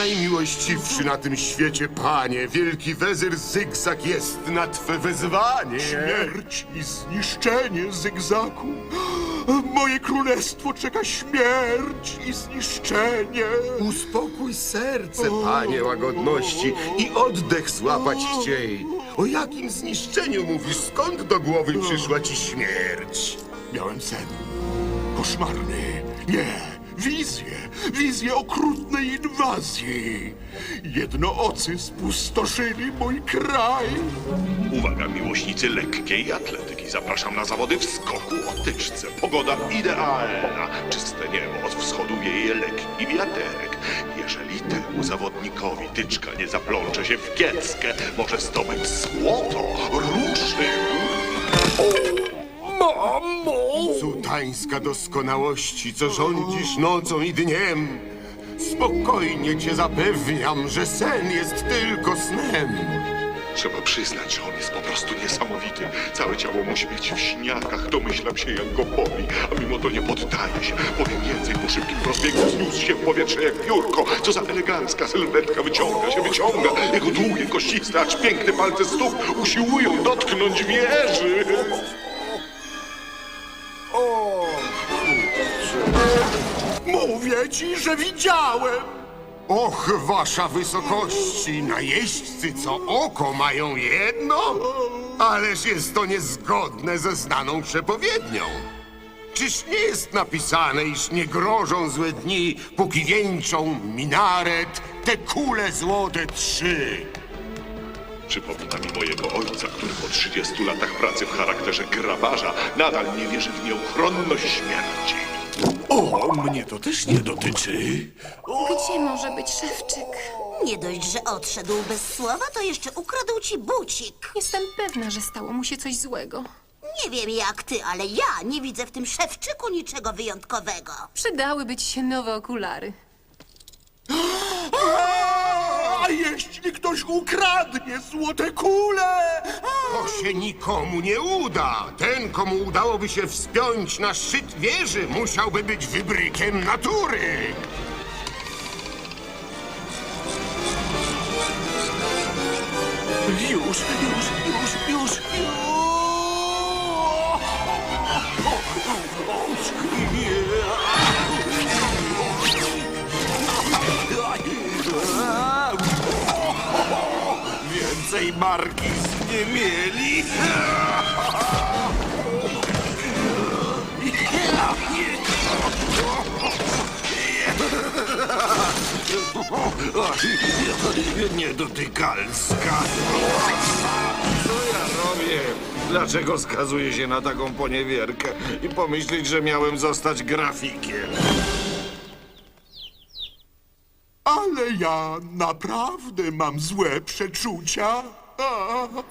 Najmiłościwszy na tym świecie, panie, wielki wezyr Zygzak jest na twe wezwanie. Śmierć i zniszczenie zygzaku. Moje królestwo czeka śmierć i zniszczenie. Uspokój serce, panie łagodności, i oddech złapać chciej. O jakim zniszczeniu mówisz? Skąd do głowy przyszła ci śmierć? Miałem sen. Koszmarny. Nie. Wizję. Wizję okrutnej inwazji. Jednoocy spustoszyli mój kraj. Uwaga, miłośnicy lekkiej atletyki. Zapraszam na zawody w skoku o tyczce. Pogoda idealna. Czyste niebo, od wschodu wieje lekki wiaterek. Jeżeli temu zawodnikowi tyczka nie zaplącze się w kieckę, może zdobyć złoto. Ruszył. Sułtańska doskonałości, co rządzisz nocą i dniem. Spokojnie cię zapewniam, że sen jest tylko snem. Trzeba przyznać, że on jest po prostu niesamowity. Całe ciało musi być w śniakach. Domyślam się, jak go boli, a mimo to nie poddaje się. Powiem więcej, po szybkim rozbiegu zniósł się w powietrze jak piórko. Co za elegancka sylwetka wyciąga się, wyciąga. Jego długie, kościste, acz piękne palce stóp usiłują dotknąć wieży. Mówię ci, że widziałem. Och, wasza wysokości, najeźdźcy co oko mają jedno? Ależ jest to niezgodne ze znaną przepowiednią. Czyż nie jest napisane, iż nie grożą złe dni, póki wieńczą minaret te kule złote trzy? Przypomina mi mojego ojca, który po 30 latach pracy w charakterze grabarza nadal nie wierzy w nieuchronność śmierci. O, mnie to też nie dotyczy. Gdzie może być szewczyk? Nie dość, że odszedł bez słowa, to jeszcze ukradł ci bucik. Jestem pewna, że stało mu się coś złego. Nie wiem jak ty, ale ja nie widzę w tym szewczyku niczego wyjątkowego. Przydałyby ci się nowe okulary. Jeśli ktoś ukradnie złote kule? To się nikomu nie uda. Ten, komu udałoby się wspiąć na szczyt wieży, musiałby być wybrykiem natury. Już, już, Więcej marki nie mieli. Niedotykalska. Co ja robię? Dlaczego skazuję się na taką poniewierkę i pomyśleć, że miałem zostać grafikiem? Ale ja naprawdę mam złe przeczucia. A.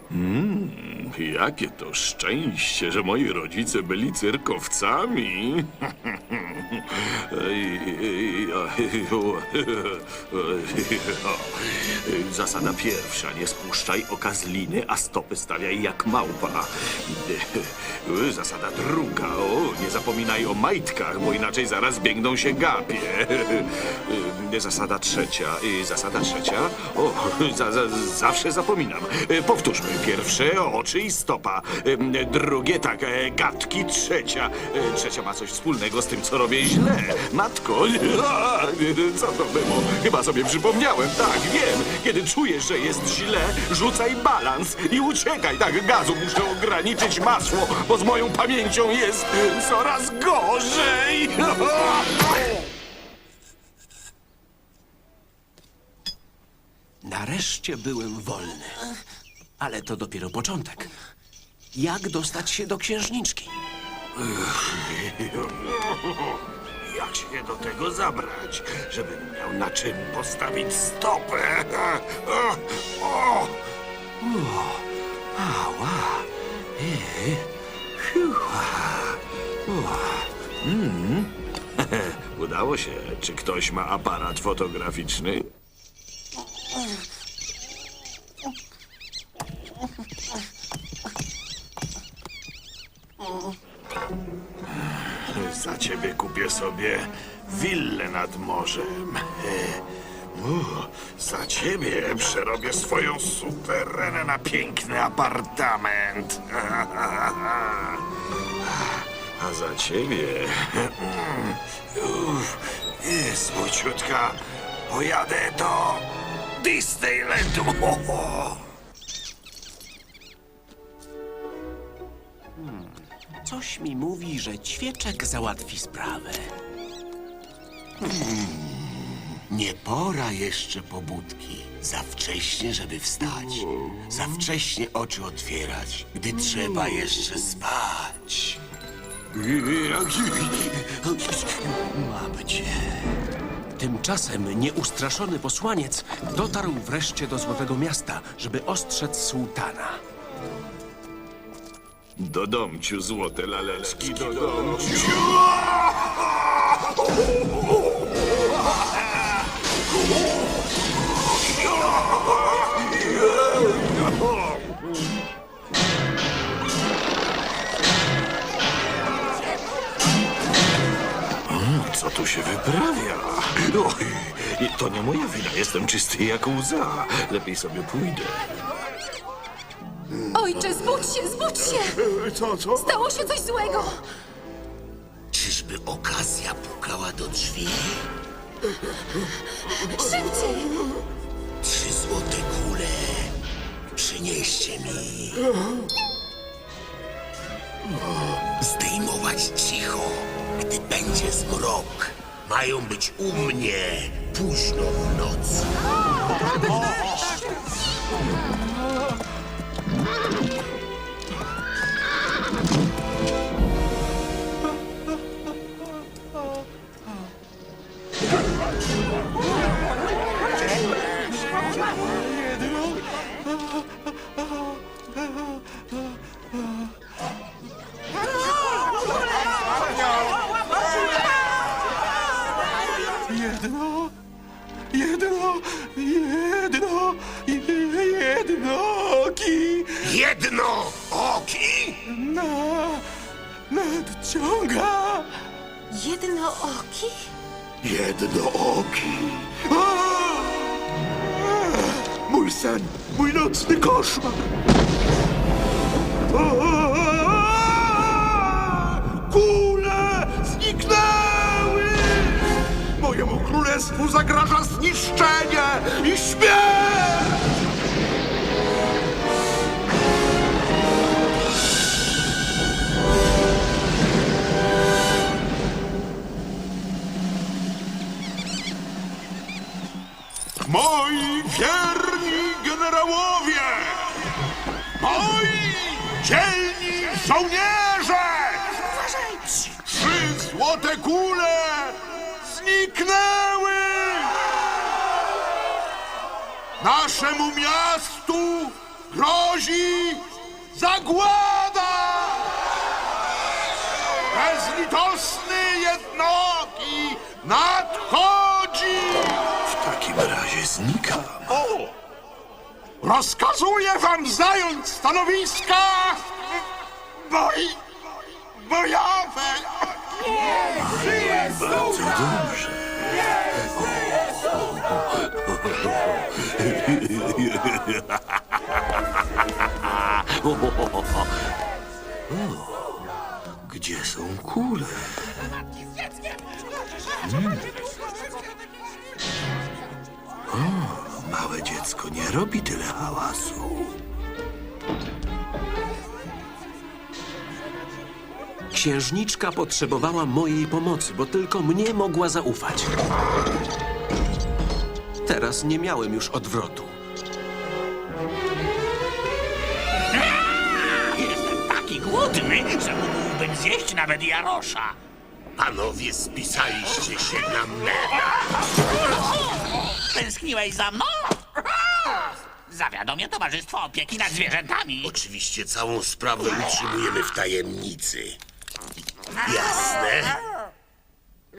Jakie to szczęście, że moi rodzice byli cyrkowcami. Zasada pierwsza. Nie spuszczaj oka z liny, a stopy stawiaj jak małpa. Zasada druga. O, nie zapominaj o majtkach, bo inaczej zaraz biegną się gapie. Zasada trzecia. Zasada trzecia. O, za, za, zawsze zapominam. Powtórzmy. Pierwsze oczy i stopa. Drugie tak, e, gadki. Trzecia. E, Trzecia ma coś wspólnego z tym, co robię źle. Matko, co to było? Chyba sobie przypomniałem. Tak, wiem. Kiedy czujesz, że jest źle, rzucaj balans i uciekaj. Tak, gazu muszę ograniczyć masło, bo z moją pamięcią jest coraz gorzej. Nareszcie byłem wolny. Ale to dopiero początek. Jak dostać się do księżniczki? Jak się do tego zabrać, żebym miał na czym postawić stopę? O, o. Ała! O. Udało się. Czy ktoś ma aparat fotograficzny? Za ciebie kupię sobie willę nad morzem. Za ciebie przerobię swoją suterenę na piękny apartament. A za ciebie... Uff, smuciutka, pojadę do Disneylandu. Coś mi mówi, że ćwieczek załatwi sprawę. Nie pora jeszcze pobudki. Za wcześnie, żeby wstać. Za wcześnie oczy otwierać, gdy trzeba jeszcze spać. Mam cię. Tymczasem nieustraszony posłaniec dotarł wreszcie do Złotego Miasta, żeby ostrzec sułtana. Do domciu, złote laleczki, do domciu. Co tu się wyprawia? Oj, to nie moja wina, jestem czysty jak łza. Lepiej sobie pójdę. Ojcze, zbudź się, zbudź się! Co, co? Stało się coś złego! Czyżby okazja pukała do drzwi? Szybciej! Trzy złote kule. Przynieście mi. Zdejmować cicho, gdy będzie zmrok. Mają być u mnie późno w nocy. Jedno, jedno, jedno, jednoki Jedno oki? na, nadciąga. Jednooki? Jedno oki. Mój sen, mój nocny koszmar. Kule zniknęły! Mojemu królestwu zagraża zniszczenie i śmierć! Dzielni żołnierze! Trzy złote kule zniknęły! Naszemu miastu grozi zagłada! Bezlitosny jednoki nadchodzi! Rozkazuję wam zająć stanowiska! Bo i... bojowe! Bardzo dobrze. O, Gdzie są kule? Hmm. Małe dziecko nie robi tyle hałasu. Księżniczka potrzebowała mojej pomocy, bo tylko mnie mogła zaufać. Teraz nie miałem już odwrotu. Jestem taki głodny, że mógłbym zjeść nawet Jarosza. Panowie spisaliście się na mnie. Tęskniłeś za mną? Zawiadomię Towarzystwo Opieki nad Zwierzętami. Oczywiście całą sprawę utrzymujemy w tajemnicy. Jasne?